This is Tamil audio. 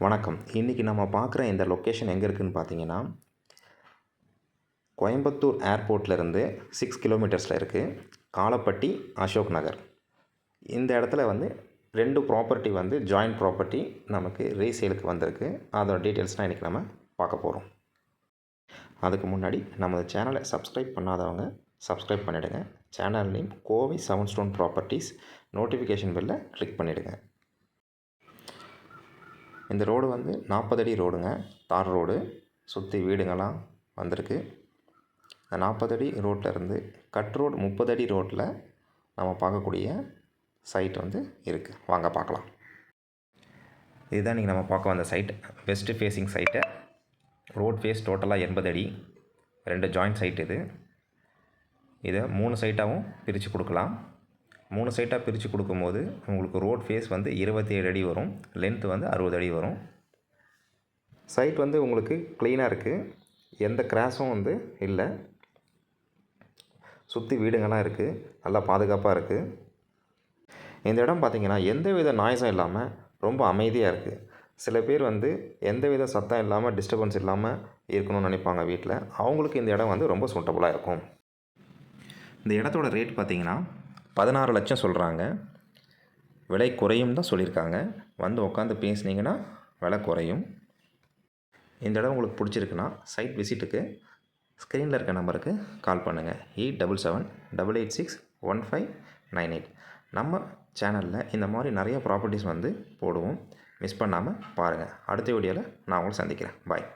வணக்கம். இன்றைக்கி நம்ம பார்க்குற இந்த லொக்கேஷன் எங்கே இருக்குதுன்னு பார்த்தீங்கன்னா கோயம்புத்தூர் ஏர்போர்ட்லேருந்து சிக்ஸ் கிலோமீட்டர்ஸில் இருக்குது காலப்பட்டி அசோக் நகர். இந்த இடத்துல வந்து ரெண்டு ப்ராப்பர்ட்டி வந்து ஜாயிண்ட் ப்ராப்பர்ட்டி நமக்கு ரீசேலுக்கு வந்திருக்கு. அதோட டீட்டெயில்ஸ்லாம் இன்றைக்கி நம்ம பார்க்க போகிறோம் அதுக்கு முன்னாடி நமது சேனலை சப்ஸ்கிரைப் பண்ணாதவங்க சப்ஸ்கிரைப் பண்ணிவிடுங்க channel name Kovai seven stone properties notification பெல்லை கிளிக் பண்ணிவிடுங்க இந்த ரோடு வந்து நாற்பது அடி ரோடுங்க. தார் ரோடு. சுற்றி வீடுங்கள்லாம் வந்திருக்கு. இந்த நாற்பது அடி ரோட்டில் இருந்து கட் ரோடு முப்பது அடி ரோட்டில் நம்ம பார்க்கக்கூடிய சைட் வந்து இருக்குது வாங்க பார்க்கலாம். இதுதான் நீங்கள் நம்ம பார்க்க வந்த site west facing site road face டோட்டலாக எண்பது அடி. ரெண்டு ஜாயிண்ட் சைட் இது. இதை மூணு சைட்டாகவும் பிரித்து கொடுக்கலாம். மூணு சைட்டாக பிரித்து கொடுக்கும்போது உங்களுக்கு ரோட் ஃபேஸ் வந்து இருபத்தி ஏழு அடி வரும் லென்த் வந்து அறுபது அடி வரும். சைட் வந்து உங்களுக்கு க்ளீனாக இருக்குது எந்த கிராஸும் வந்து இல்லை. சுற்றி வீடுங்கள்லாம் இருக்குது நல்லா பாதுகாப்பாக இருக்குது இந்த இடம் பார்த்திங்கன்னா எந்த வித நாய்ஸும் இல்லாமல் ரொம்ப அமைதியாக இருக்குது சில பேர் வந்து எந்த வித சத்தம் இல்லாமல் டிஸ்டர்பன்ஸ் இல்லாமல் இருக்கணும்னு நினைப்பாங்க வீட்டில் அவங்களுக்கு இந்த இடம் வந்து ரொம்ப சூட்டபுளாக இருக்கும். இந்த இடத்தோட ரேட் பார்த்திங்கன்னா பதினாறு லட்சம் சொல்கிறாங்க விலை குறையும் தான் சொல்லியிருக்காங்க. வந்து உட்காந்து பேசுனீங்கன்னா விலை குறையும். இந்த இடம் உங்களுக்கு பிடிச்சிருக்குன்னா சைட் விசிட்டுக்கு ஸ்க்ரீனில் இருக்க நம்பருக்கு கால் பண்ணுங்கள் eight double seven double eight six one five nine eight நம்ம சேனலில் இந்த மாதிரி நிறைய ப்ராப்பர்ட்டிஸ் வந்து போடுவோம். மிஸ் பண்ணாமல் பாருங்கள் அடுத்த வீடியோவில் நான் உங்களை சந்திக்கிறேன். பாய்